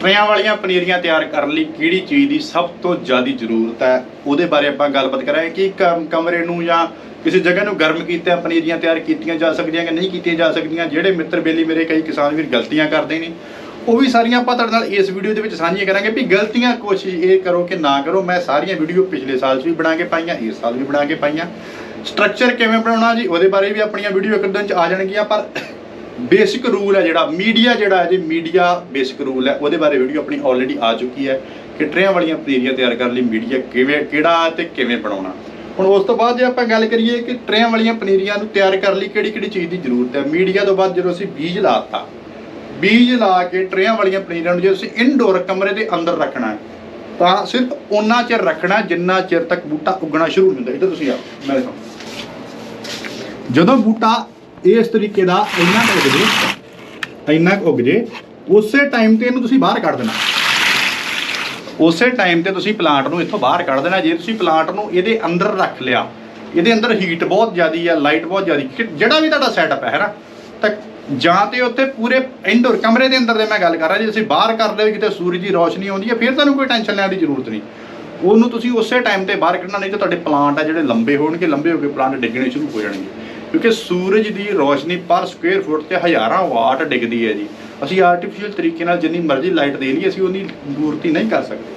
ਟਰੇਆਂ ਵਾਲੀਆਂ ਪਨੀਰੀਆਂ ਤਿਆਰ ਕਰਨ ਲਈ ਕਿਹੜੀ ਚੀਜ਼ ਦੀ ਸਭ ਤੋਂ ਜ਼ਿਆਦਾ ਜ਼ਰੂਰਤ ਹੈ? ਉਹਦੇ ਬਾਰੇ ਆਪਾਂ ਗੱਲਬਾਤ ਕਰਾਂਗੇ ਕਿ ਕਮ- ਕਮਰੇ ਨੂੰ ਜਾਂ ਕਿਸੇ ਜਗ੍ਹਾ ਨੂੰ ਗਰਮ ਕੀਤਾ ਪਨੀਰੀਆਂ ਤਿਆਰ ਕੀਤੀਆਂ ਜਾ ਸਕਦੀਆਂ ਕਿ ਨਹੀਂ ਕੀਤੀਆਂ ਜਾ ਸਕਦੀਆਂ, ਜਿਹੜੇ ਮਿੱਤਰ ਬੇਲੀ ਮੇਰੇ ਕਈ ਕਿਸਾਨ ਵੀਰ ਗਲਤੀਆਂ ਕਰਦੇ ਨੇ, ਉਹ ਵੀ ਸਾਰੀਆਂ ਆਪਾਂ ਤੁਹਾਡੇ ਨਾਲ ਇਸ ਵੀਡੀਓ ਦੇ ਵਿੱਚ ਸਾਂਝੀਆਂ ਕਰਾਂਗੇ ਵੀ ਗਲਤੀਆਂ ਕੋਸ਼ਿਸ਼ ਇਹ ਕਰੋ ਕਿ ਨਾ ਕਰੋ। ਮੈਂ ਸਾਰੀਆਂ ਵੀਡੀਓ ਪਿਛਲੇ ਸਾਲ 'ਚ ਵੀ ਬਣਾ ਕੇ ਪਾਈਆਂ, ਇਸ ਸਾਲ ਵੀ ਬਣਾ ਕੇ ਪਾਈਆਂ। ਸਟਰਕਚਰ ਕਿਵੇਂ ਬਣਾਉਣਾ ਜੀ, ਉਹਦੇ ਬਾਰੇ ਵੀ ਆਪਣੀਆਂ ਵੀਡੀਓ ਇੱਕ ਦਿਨ 'ਚ ਆ ਜਾਣਗੀਆਂ, ਪਰ ਬੇਸਿਕ ਰੂਲ ਹੈ ਜਿਹੜਾ, ਮੀਡੀਆ ਜਿਹੜਾ ਹੈ ਜੀ, ਮੀਡੀਆ ਬੇਸਿਕ ਰੂਲ ਹੈ। ਉਹਦੇ ਬਾਰੇ ਵੀਡੀਓ ਆਪਣੀ ਆਲਰੇਡੀ ਆ ਚੁੱਕੀ ਹੈ ਕਿ ਟਰੇਆਂ ਵਾਲੀਆਂ ਪਨੀਰੀਆਂ ਤਿਆਰ ਕਰਨ ਲਈ ਮੀਡੀਆ ਕਿਵੇਂ, ਕਿਹੜਾ ਤੇ ਕਿਵੇਂ ਬਣਾਉਣਾ। ਹੁਣ ਉਸ ਤੋਂ ਬਾਅਦ ਜੇ ਆਪਾਂ ਗੱਲ ਕਰੀਏ ਕਿ ਟਰੇਆਂ ਵਾਲੀਆਂ ਪਨੀਰੀਆਂ ਨੂੰ ਤਿਆਰ ਕਰਨ ਲਈ ਕਿਹੜੀ ਕਿਹੜੀ ਚੀਜ਼ ਦੀ ਜ਼ਰੂਰਤ ਹੈ, ਮੀਡੀਆ ਤੋਂ ਬਾਅਦ ਜਦੋਂ ਅਸੀਂ ਬੀਜ ਲਾਤਾ, ਬੀਜ ਲਾ ਕੇ ਟਰੇਆਂ ਵਾਲੀਆਂ ਪਨੀਰੀਆਂ ਨੂੰ ਜੇ ਅਸੀਂ ਇਨਡੋਰ ਕਮਰੇ ਦੇ ਅੰਦਰ ਰੱਖਣਾ ਹੈ, ਤਾਂ ਸਿਰਫ ਉਹਨਾਂ ਚਿਰ ਰੱਖਣਾ ਜਿੰਨਾ ਚਿਰ ਤੱਕ ਬੂਟਾ ਉੱਗਣਾ ਸ਼ੁਰੂ ਨਹੀਂ ਹੁੰਦਾ। ਇੱਧਰ ਤੁਸੀਂ ਆਓ ਮੈਂ ਸਾਹਮਣੇ ਜਦੋਂ ਬੂਟਾ ਇਸ ਤਰੀਕੇ ਦਾ ਇੰਨਾ ਕੁ ਉੱਗ ਜੇ, ਇੰਨਾ ਕੁ ਉੱਗ ਜੇ, ਉਸੇ ਟਾਈਮ ਤੇ ਇਹਨੂੰ ਤੁਸੀਂ ਬਾਹਰ ਕੱਢ ਦੇਣਾ। ਉਸੇ ਟਾਈਮ ਤੇ ਤੁਸੀਂ ਪਲਾਂਟ ਨੂੰ ਇੱਥੋਂ ਬਾਹਰ ਕੱਢ ਦੇਣਾ। ਜੇ ਤੁਸੀਂ ਪਲਾਂਟ ਨੂੰ ਇਹਦੇ ਅੰਦਰ ਰੱਖ ਲਿਆ, ਇਹਦੇ ਅੰਦਰ ਹੀਟ ਬਹੁਤ ਜ਼ਿਆਦੀ ਆ ਲਾਈਟ ਬਹੁਤ ਜ਼ਿਆਦੀ ਜਿਹੜਾ ਵੀ ਤੁਹਾਡਾ ਸੈਟਅਪ ਹੈ ਨਾ, ਤਾਂ ਜਾਂ ਤੇ ਉੱਥੇ ਪੂਰੇ ਇੰਡੋਰ ਕਮਰੇ ਦੇ ਅੰਦਰ ਦੇ ਮੈਂ ਗੱਲ ਕਰ ਰਿਹਾ, ਜੇ ਤੁਸੀਂ ਬਾਹਰ ਕਰ ਲਿਓ, ਕਿਤੇ ਸੂਰਜ ਦੀ ਰੋਸ਼ਨੀ ਆਉਂਦੀ ਹੈ ਫਿਰ ਤੁਹਾਨੂੰ ਕੋਈ ਟੈਨਸ਼ਨ ਲੈਣ ਦੀ ਜ਼ਰੂਰਤ ਨਹੀਂ। ਉਹਨੂੰ ਤੁਸੀਂ ਉਸੇ ਟਾਈਮ ਤੇ ਬਾਹਰ ਕੱਢਣਾ, ਨਹੀਂ ਤਾਂ ਤੁਹਾਡੇ ਪਲਾਂਟ ਆ ਜਿਹੜੇ ਲੰਬੇ ਹੋਣਗੇ, ਲੰਬੇ ਹੋ ਕੇ ਪਲਾਂਟ ਡਿੱਗਣੇ ਸ਼ੁਰੂ ਹੋ ਜਾਣਗੇ। ਕਿਉਂਕਿ ਸੂਰਜ ਦੀ ਰੋਸ਼ਨੀ ਪਰ ਸਕੁਅਰ ਫੁੱਟ ਤੇ ਹਜ਼ਾਰਾਂ ਵਾਟ ਡਿੱਗਦੀ ਹੈ ਜੀ। ਅਸੀਂ ਆਰਟੀਫੀਸ਼ੀਅਲ ਤਰੀਕੇ ਨਾਲ ਜਿੰਨੀ ਮਰਜ਼ੀ ਲਾਈਟ ਦੇ ਲਈਏ, ਅਸੀਂ ਉਹਦੀ ਪੂਰਤੀ ਨਹੀਂ ਕਰ ਸਕਦੇ।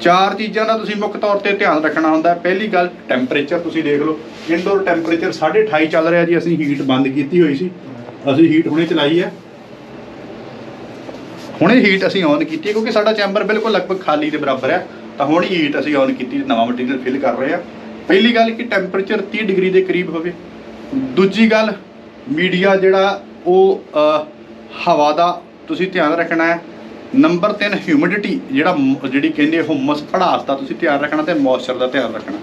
ਚਾਰ ਚੀਜ਼ਾਂ ਦਾ ਤੁਸੀਂ ਮੁੱਖ ਤੌਰ ਤੇ ਧਿਆਨ ਰੱਖਣਾ ਹੁੰਦਾ ਪਹਿਲੀ ਗੱਲ ਟੈਂਪਰੇਚਰ ਤੁਸੀਂ ਦੇਖ ਲਓ। ਇਨਡੋਰ ਟੈਂਪਰੇਚਰ 28.5 ਚੱਲ ਰਿਹਾ ਜੀ। ਅਸੀਂ ਹੀਟ ਬੰਦ ਕੀਤੀ ਹੋਈ ਸੀ। ਅਸੀਂ ਹੀਟ ਹੁਣੇ ਚਲਾਈ ਹੈ। ਹੁਣੇ ਹੀਟ ਅਸੀਂ ਔਨ ਕੀਤੀ ਕਿਉਂਕਿ ਸਾਡਾ ਚੈਂਬਰ ਬਿਲਕੁਲ ਲਗਭਗ ਖਾਲੀ ਦੇ ਬਰਾਬਰ ਹੈ। ਤਾਂ ਹੁਣ ਹੀਟ ਅਸੀਂ ਔਨ ਕੀਤੀ, ਨਵਾਂ ਮਟੀਰੀਅਲ ਫਿਲ ਕਰ ਰਹੇ ਹਾਂ। ਪਹਿਲੀ ਗੱਲ ਕਿ ਟੈਂਪਰੇਚਰ 30 ਡਿਗਰੀ ਦੇ ਕਰੀਬ ਹੋਵੇ। ਦੂਜੀ ਗੱਲ, ਮੀਡੀਆ ਜਿਹੜਾ ਉਹ ਹਵਾ ਦਾ ਤੁਸੀਂ ਧਿਆਨ ਰੱਖਣਾ ਹੈ। ਨੰਬਰ 3 ਹਿਊਮਿਡਿਟੀ ਜਿਹੜਾ ਮ- ਜਿਹੜੀ ਕਹਿੰਦੇ ਹੁਮਸ ਭੜਾਸ ਦਾ ਤੁਸੀਂ ਧਿਆਨ ਰੱਖਣਾ ਤੇ ਮੌਇਸਚਰ ਦਾ ਧਿਆਨ ਰੱਖਣਾ।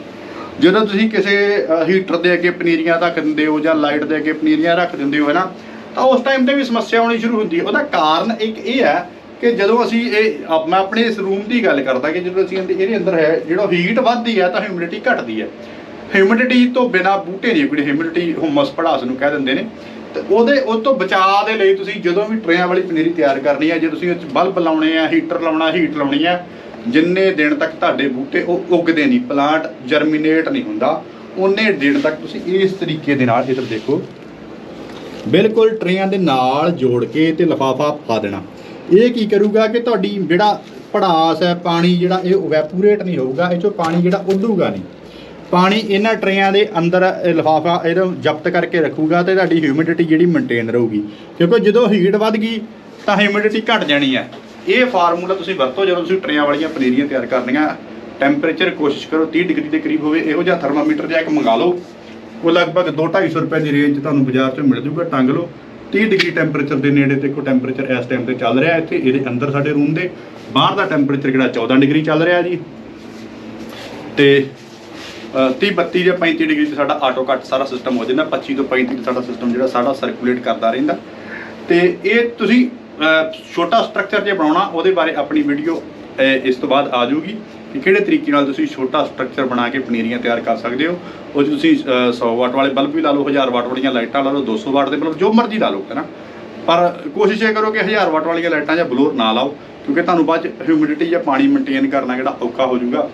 ਜਦੋਂ ਤੁਸੀਂ ਕਿਸੇ ਹੀਟਰ ਦੇ ਅੱਗੇ ਪਨੀਰੀਆਂ ਰੱਖ ਦਿੰਦੇ ਹੋ ਜਾਂ ਲਾਈਟ ਦੇ ਅੱਗੇ ਪਨੀਰੀਆਂ ਰੱਖ ਦਿੰਦੇ ਹੋ ਹੈ ਨਾ ਤਾਂ ਉਸ ਟਾਈਮ ਤੇ ਵੀ ਸਮੱਸਿਆ ਆਉਣੀ ਸ਼ੁਰੂ ਹੁੰਦੀ ਹੈ। ਉਹਦਾ ਕਾਰਨ ਇੱਕ ਇਹ ਹੈ ਕਿ ਜਦੋਂ ਅਸੀਂ ਇਹ ਮੈਂ ਆਪਣੇ ਇਸ ਰੂਮ ਦੀ ਗੱਲ ਕਰਦਾ ਕਿ ਜਦੋਂ ਅਸੀਂ ਇਹਦੇ ਇਹਦੇ ਅੰਦਰ ਹੈ, ਜਿਹੜਾ ਹੀਟ ਵੱਧਦੀ ਹੈ ਤਾਂ ਹਿਊਮਿਡਿਟੀ ਘਟਦੀ ਹੈ। ਹਿਊਮਿਡਿਟੀ ਤੋਂ ਬਿਨਾ ਬੂਟੇ ਨਹੀਂ ਕੋਈ ਹਿਊਮਿਡਿਟੀ ਹੁਮਸ ਭੜਾਸ ਨੂੰ ਕਹਿ ਦਿੰਦੇ ਨੇ। ਤੇ ਉਹਦੇ, ਉਹ ਤੋਂ ਬਚਾਅ ਦੇ ਲਈ ਤੁਸੀਂ ਜਦੋਂ ਵੀ ਟਰੇਆਂ ਵਾਲੀ ਪਨੀਰੀ ਤਿਆਰ ਕਰਨੀ ਹੈ, ਜੇ ਤੁਸੀਂ ਉਹ 'ਚ ਬਲਬ ਲਾਉਣੇ ਆ, ਹੀਟਰ ਲਾਉਣਾ, ਹੀਟ ਲਾਉਣੀ ਹੈ ਜਿੰਨੇ ਦਿਨ ਤੱਕ ਤੁਹਾਡੇ ਬੂਟੇ ਉਹ ਉੱਗਦੇ ਨਹੀਂ, ਪਲਾਂਟ ਜਰਮੀਨੇਟ ਨਹੀਂ ਹੁੰਦਾ, ਉਹਨੇ ਦਿਨ ਤੱਕ ਤੁਸੀਂ ਇਸ ਤਰੀਕੇ ਦੇ ਨਾਲ ਇੱਧਰ ਦੇਖੋ। ਬਿਲਕੁਲ ਟਰੇਆਂ ਦੇ ਨਾਲ ਜੋੜ ਕੇ ਤੇ ਲਫਾਫਾ ਪਾ ਦੇਣਾ। ਇਹ ਕੀ ਕਰੂਗਾ ਕਿ ਤੁਹਾਡੀ ਜਿਹੜਾ ਪੜਾਸ ਹੈ, ਪਾਣੀ ਜਿਹੜਾ ਇਹ ਇਵੈਪੋਰੇਟ ਨਹੀਂ ਹੋਊਗਾ, ਇਹ ਚੋਂ ਪਾਣੀ ਜਿਹੜਾ ਉੱਡੂਗਾ ਨਹੀਂ। ਪਾਣੀ ਇਹਨਾਂ ਟਰੇਆਂ ਦੇ ਅੰਦਰ ਲਿਫਾਫਾ ਇਹਦਾ ਜ਼ਬਤ ਕਰਕੇ ਰੱਖੂਗਾ ਤੇ ਤੁਹਾਡੀ ਹਿਊਮਿਡਿਟੀ ਜਿਹੜੀ ਮੇਨਟੇਨ ਰਹੂਗੀ। ਕਿਉਂਕਿ ਜਦੋਂ ਹੀਟ ਵੱਧ ਗਈ, ਤਾਂ ਹਿਊਮਿਡਿਟੀ ਘਟ ਜਾਣੀ ਹੈ। ਇਹ ਫਾਰਮੂਲਾ ਤੁਸੀਂ ਵਰਤੋ ਜਦੋਂ ਤੁਸੀਂ ਟਰੇਆਂ ਵਾਲੀਆਂ ਪਨੀਰੀਆਂ ਤਿਆਰ ਕਰਨੀਆਂ ਟੈਂਪਰੇਚਰ ਕੋਸ਼ਿਸ਼ ਕਰੋ 30 ਡਿਗਰੀ ਦੇ ਕਰੀਬ ਹੋਵੇ, ਇਹੋ ਜਿਹਾ ਥਰਮਾਮੀਟਰ ਜਿਹਾ ਇੱਕ ਮੰਗਾ ਲਓ। ਉਹ ਲਗਭਗ 2-250 ਰੁਪਏ ਦੀ ਰੇਂਜ ਤੁਹਾਨੂੰ ਬਾਜ਼ਾਰ 'ਚ ਮਿਲ ਜੂਗਾ, ਟੰਗ ਲਓ। 30 ਡਿਗਰੀ ਟੈਂਪਰੇਚਰ ਦੇ ਨੇੜੇ 'ਤੇ ਦੇਖੋ ਟੈਂਪਰੇਚਰ ਇਸ ਟਾਈਮ ਤੇ ਚੱਲ ਰਿਹਾ ਇੱਥੇ, ਇਹਦੇ ਅੰਦਰ ਸਾਡੇ ਰੂਮ ਦੇ। ਬਾਹਰ ਦਾ ਟੈਂਪਰੇਚਰ ਜਿਹੜਾ 14 ਡਿਗਰੀ ਚੱਲ ਰਿਹਾ ਜੀ। ਤੇ 30 32 ਜਾਂ 35 ਡਿਗਰੀ ਤੇ ਸਾਡਾ ਆਟੋ ਕੱਟ ਸਾਰਾ ਸਿਸਟਮ ਹੋ ਜਾਂਦਾ 25 ਤੋਂ 35 ਤੇ ਸਾਡਾ ਸਿਸਟਮ ਜਿਹੜਾ ਸਾਡਾ ਸਰਕੂਲੇਟ ਕਰਦਾ ਰਹਿੰਦਾ। ਤੇ ਇਹ ਤੁਸੀਂ ਛੋਟਾ ਸਟਰਕਚਰ ਜੇ ਬਣਾਉਣਾ ਉਹਦੇ ਬਾਰੇ ਆਪਣੀ ਵੀਡੀਓ ਇਸ ਤੋਂ ਬਾਅਦ ਆ ਜਾਊਗੀ ਕਿ ਕਿਹੜੇ ਤਰੀਕੇ ਨਾਲ ਤੁਸੀਂ ਛੋਟਾ ਸਟਰਕਚਰ ਬਣਾ ਕੇ ਪਨੀਰੀਆਂ ਤਿਆਰ ਕਰ ਸਕਦੇ ਹੋ। ਉਹ 'ਚ ਤੁਸੀਂ ਅਹ, 100 ਵਾਟ ਵਾਲੇ ਬਲਬ ਵੀ ਲਾ ਲਓ 1000 ਵਾਟ ਵਾਲੀਆਂ ਲਾਈਟਾਂ ਲਾ ਲਓ 200 ਵਾਟ ਦੇ ਬਲਬ ਜੋ ਮਰਜ਼ੀ ਲਾ ਲਓ ਹੈ ਨਾ। ਪਰ ਕੋਸ਼ਿਸ਼ ਇਹ ਕਰੋ ਕਿ 1000 ਵਾਟ ਵਾਲੀਆਂ ਲਾਈਟਾਂ ਜਾਂ ਬਲੋਰ ਨਾ ਲਾਓ ਕਿਉਂਕਿ ਤੁਹਾਨੂੰ ਬਾਅਦ ਹਿਊਮਿਡਿਟੀ ਜਾਂ ਪਾਣੀ ਮੇਨਟੇਨ ਕਰਨਾ ਜਿਹੜਾ ਔਖਾ ਹੋ ਜਾਊਗਾ।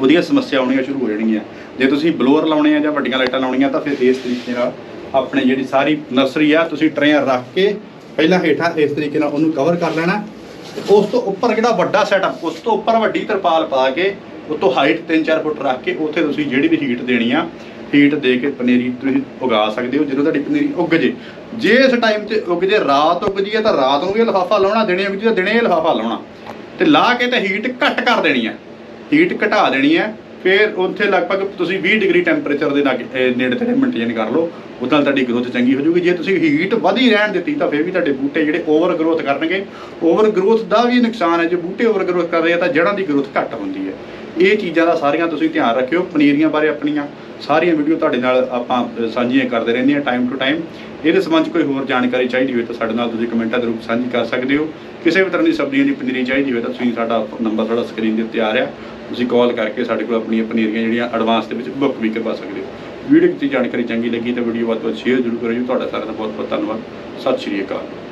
ਉਹਦੀਆਂ ਸਮੱਸਿਆ ਆਉਣੀਆਂ ਸ਼ੁਰੂ ਹੋ ਜਾਣਗੀਆਂ। ਜੇ ਤੁਸੀਂ ਬਲੋਅਰ ਲਾਉਣੇ ਆ ਜਾਂ ਵੱਡੀਆਂ ਲਾਈਟਾਂ ਲਾਉਣੀਆਂ, ਤਾਂ ਫਿਰ ਇਸ ਤਰੀਕੇ ਨਾਲ ਆਪਣੇ ਜਿਹੜੀ ਸਾਰੀ ਨਰਸਰੀ ਆ, ਤੁਸੀਂ ਟਰੇਆਂ ਰੱਖ ਕੇ ਪਹਿਲਾਂ ਹੇਠਾਂ ਇਸ ਤਰੀਕੇ ਨਾਲ ਉਹਨੂੰ ਕਵਰ ਕਰ ਲੈਣਾ। ਉਸ ਤੋਂ ਉੱਪਰ ਜਿਹੜਾ ਵੱਡਾ ਸੈਟਅਪ ਉਸ ਤੋਂ ਉੱਪਰ ਵੱਡੀ ਤਰਪਾਲ ਪਾ ਕੇ ਉਤੋਂ ਹਾਈਟ 3-4 ਫੁੱਟ ਰੱਖ ਕੇ, ਉੱਥੇ ਤੁਸੀਂ ਜਿਹੜੀ ਵੀ ਹੀਟ ਦੇਣੀ ਆ ਹੀਟ ਦੇ ਕੇ ਪਨੀਰੀ ਤੁਸੀਂ ਉਗਾ ਸਕਦੇ ਹੋ, ਜਦੋਂ ਤੁਹਾਡੀ ਪਨੀਰੀ ਉੱਗ ਜੇ। ਜੇ ਇਸ ਟਾਈਮ ਤੇ ਉੱਗ ਜੇ, ਰਾਤ ਉੱਗ ਜੀ ਤਾਂ ਰਾਤ ਨੂੰ ਵੀ ਲਿਫਾਫਾ ਲਾਉਣਾ, ਦਿਨੇ ਉੱਗ ਜੀ ਤਾਂ ਦਿਨੇ ਹੀ ਲਿਫਾਫਾ ਲਾਉਣਾ। ਤੇ ਲਾ ਕੇ ਤੇ ਹੀਟ ਘੱਟ ਕਰ ਦੇਣੀ ਹੈ। ਹੀਟ ਘਟਾ ਦੇਣੀ ਹੈ, ਫਿਰ ਉੱਥੇ ਲਗਭਗ ਤੁਸੀਂ 20 ਡਿਗਰੀ ਟੈਂਪਰੇਚਰ ਦੇ ਨਾਲ ਨੇੜੇ ਤੇੜੇ ਮੇਨਟੇਨ ਕਰ ਲਓ। ਉਹਦੇ ਨਾਲ ਤੁਹਾਡੀ ਗਰੋਥ ਚੰਗੀ ਹੋ ਜਾਊਗੀ। ਜੇ ਤੁਸੀਂ ਹੀਟ ਵਧੀ ਰਹਿਣ ਦਿੱਤੀ, ਤਾਂ ਫਿਰ ਵੀ ਤੁਹਾਡੇ ਬੂਟੇ ਜਿਹੜੇ ਓਵਰ ਗਰੋਥ ਕਰਨਗੇ। ਓਵਰ ਗਰੋਥ ਦਾ ਵੀ ਨੁਕਸਾਨ ਹੈ। ਜੇ ਬੂਟੇ ਓਵਰ ਗਰੋਥ ਕਰ ਰਹੇ ਆ, ਤਾਂ ਜੜ੍ਹਾਂ ਦੀ ਗਰੋਥ ਘੱਟ ਹੁੰਦੀ ਹੈ। ਇਹ ਚੀਜ਼ਾਂ ਦਾ ਸਾਰੀਆਂ ਤੁਸੀਂ ਧਿਆਨ ਰੱਖਿਓ, ਪਨੀਰੀਆਂ ਬਾਰੇ ਆਪਣੀਆਂ ਸਾਰੀਆਂ ਵੀਡੀਓ ਤੁਹਾਡੇ ਨਾਲ ਆਪਾਂ ਸਾਂਝੀਆਂ ਕਰਦੇ ਰਹਿੰਦੇ ਹਾਂ ਟਾਈਮ ਟੂ ਟਾਈਮ ਇਹਦੇ ਸੰਬੰਧ ਕੋਈ ਹੋਰ ਜਾਣਕਾਰੀ ਚਾਹੀਦੀ ਹੋਵੇ ਤਾਂ ਸਾਡੇ ਨਾਲ ਤੁਸੀਂ ਕਮੈਂਟਾਂ ਦੇ ਰੂਪ ਸਾਂਝੀ ਕਰ ਸਕਦੇ ਹੋ। ਕਿਸੇ ਵੀ ਤਰ੍ਹਾਂ ਦੀ ਸਬਜ਼ੀਆਂ ਦੀ ਪਨੀਰੀ ਚਾਹੀਦੀ ਹੋਵੇ ਤਾਂ ਤੁਸੀਂ ਸਾਡਾ ਨੰਬਰ ਸਾਡਾ ਸਕਰੀਨ ਦੇ ਉੱਤੇ ਆ ਰਿਹਾ। ਤੁਸੀਂ ਕਾਲ ਕਰਕੇ ਸਾਡੇ ਕੋਲ ਆਪਣੀਆਂ ਪਨੀਰੀਆਂ ਜਿਹੜੀਆਂ ਐਡਵਾਂਸ ਦੇ ਵਿੱਚ ਬੁੱਕ ਵੀ ਕਰਵਾ ਸਕਦੇ ਹੋ। ਵੀਡੀਓ ਦੀ ਜਾਣਕਾਰੀ ਚੰਗੀ ਲੱਗੀ ਤਾਂ ਵੀਡੀਓ ਵੱਧ ਤੋਂ ਵੱਧ ਸ਼ੇਅਰ ਜ਼ਰੂਰ ਕਰਿਓ। ਤੁਹਾਡਾ ਸਾਰਿਆਂ ਦਾ ਬਹੁਤ ਬਹੁਤ ਧੰਨਵਾਦ। ਸਤਿ ਸ਼੍ਰੀ ਅਕਾਲ।